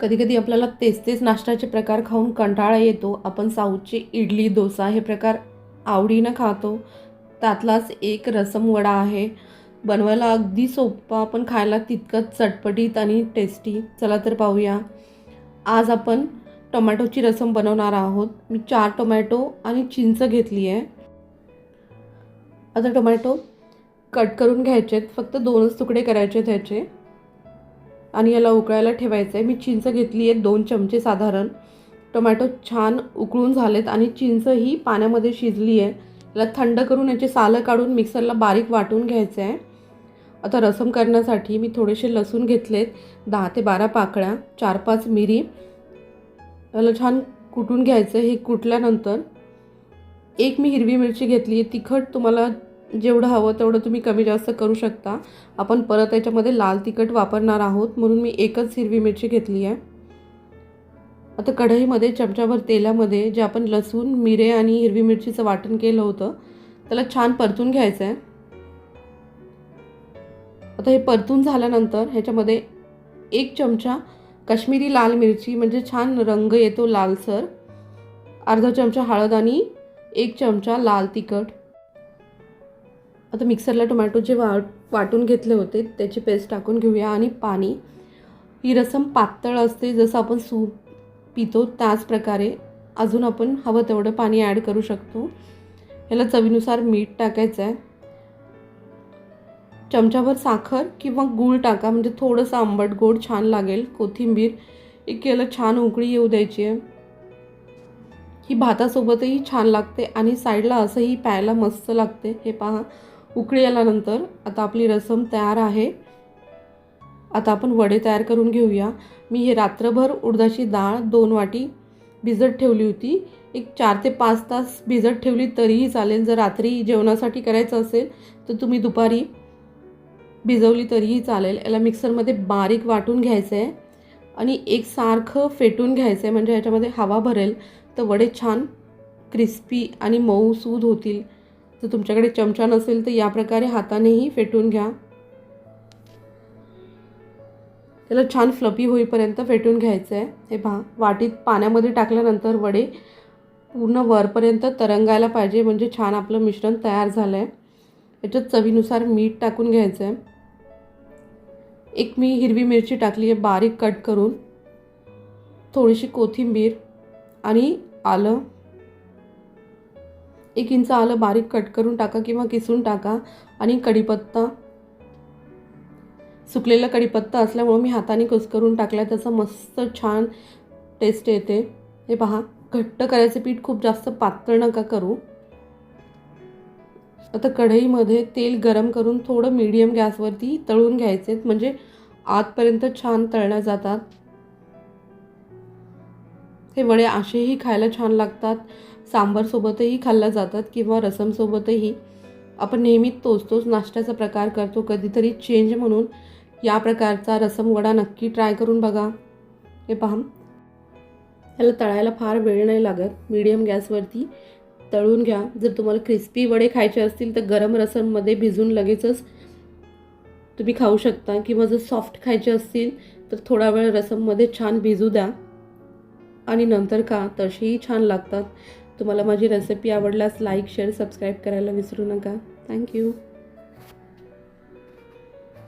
कधीकधी आपल्याला तेच तेच नाश्त्याचे प्रकार खाऊन कंटाळा येतो. आपण साऊथचे इडली डोसा हे प्रकार आवडीनं खातो. त्यातलाच एक रसम वडा आहे. बनवायला अगदी सोपा पण खायला तितकंच चटपटीत आणि टेस्टी चला तर पाहूया. आज आपण टोमॅटोची रसम बनवणार आहोत. मी चार टोमॅटो आणि चिंच घेतली आहे. आता टोमॅटो कट करून घ्यायचे आहेत फक्त दोनच तुकडे करायचे आहेत आणि याला उकळायला ठेवायचं आहे मी चिंच घेतली आहे दोन चमचे साधारण. टोमॅटो छान उकळून झालेत आणि चिंच ही पाण्यामध्ये शिजली आहे. याला थंड करून याचे सालं काढून मिक्सरला बारीक वाटून घ्यायचं आहे आता रसम करण्यासाठी मी थोडेसे लसूण घेतलेत दहा ते बारा पाकळ्या चार पाच मिरी. याला छान कुटून घ्यायचं हे कुटल्यानंतर एक मी हिरवी मिरची घेतली आहे. तिखट तुम्हाला जेवढं हवं तेवढं तुम्ही कमी जास्त करू शकता. आपण परत याच्यामध्ये लाल तिखट वापरणार आहोत. म्हणून मी एकच हिरवी मिरची घेतली आहे. आता कढईमध्ये चमच्याभर तेलामध्ये जे आपण लसूण मिरे आणि हिरवी मिरचीचं वाटण केलं होतं त्याला छान परतून घ्यायचं आहे. आता हे परतून झाल्यानंतर ह्याच्यामध्ये एक चमचा काश्मीरी लाल मिरची म्हणजे छान रंग येतो लालसर. अर्धा चमचा हळद आणि एक चमचा लाल तिखट. आता मिक्सरला टोमॅटो जे वा वाटून घेतले होते त्याची पेस्ट टाकून घेऊया आणि पाणी. ही रसम पातळ असते जसं आपण सूप पितो त्याच प्रकारे. अजून आपण हवं तेवढं पाणी ॲड करू शकतो. याला चवीनुसार मीठ टाकायचं आहे. चमच्याभर साखर किंवा गूळ टाका म्हणजे थोडंसं आंबट गोड छान लागेल. कोथिंबीर एक याला छान उकळी येऊ द्यायची आहे. ही भातासोबतही छान लागते आणि साईडला असंही प्यायला मस्त लागते. हे पहा उकळी आल्यानंतर आता आपली रसम तयार आहे. आता आपण वडे तयार करून घेऊया. मी हे रात्रभर उडदाची डाळ दोन वाटी भिजत ठेवली होती. एक चार ते पाच तास भिजत ठेवली तरीही चालेल. जर रात्री जेवणासाठी करायचं असेल तर तुम्ही दुपारी भिजवली तरीही चालेल. याला मिक्सरमध्ये बारीक वाटून घ्यायचं आहे आणि एक सारखं फेटून घ्यायचं आहे म्हणजे ह्याच्यामध्ये हवा भरेल. तर वडे छान क्रिस्पी आणि मऊसूद होतील. जर तुमच्याकडे चमचा नसेल तर या प्रकारे हातानेही फेटून घ्या. त्याला छान फ्लपी होईपर्यंत फेटून घ्यायचं आहे हे पहा वाटीत पाण्यामध्ये टाकल्यानंतर वडे पूर्ण वरपर्यंत तरंगायला पाहिजे म्हणजे छान आपलं मिश्रण तयार झालं आहे याच्यात चवीनुसार मीठ टाकून घ्यायचं आहे एक मी हिरवी मिरची टाकली आहे बारीक कट करून. थोडीशी कोथिंबीर आणि आलं. एक इंच आलं बारीक कट करून टाका किंवा किसून टाका. आणि कढीपत्ता सुकलेला कढीपत्ता असल्यामुळं मी हाताने कुस्करून टाकला त्याचा मस्त छान टेस्ट येते. हे पहा घट्ट करायचे पीठ खूप जास्त पातळ नका करू. आता कढईमध्ये तेल गरम करून थोडं मीडियम गॅसवरती तळून घ्यायचे म्हणजे आतपर्यंत छान तळल्या जातात. हे वडे असेही खायला छान लागतात. सांबारसोबतही खाल्ल्या जातात किंवा रसमसोबतही. आपण नेहमी तोच तोच नाश्त्याचा प्रकार करतो कधीतरी चेंज म्हणून. या प्रकारचा रसम वडा नक्की ट्राय करून बघा. हे पहा. याला तळायला फार वेळ नाही लागत. मीडियम गॅसवरती तळून घ्या. जर तुम्हाला क्रिस्पी वडे खायचे असतील तर गरम रसममध्ये भिजून लगेचच तुम्ही खाऊ शकता. किंवा जर सॉफ्ट खायचे असतील तर थोडा वेळ रसममध्ये छान भिजू द्या. आणि नंतर का तसेही छान लागतात. तुम्हाला माझी रेसिपी आवडल्यास लाईक शेअर सबस्क्राईब करायला विसरू नका. थँक्यू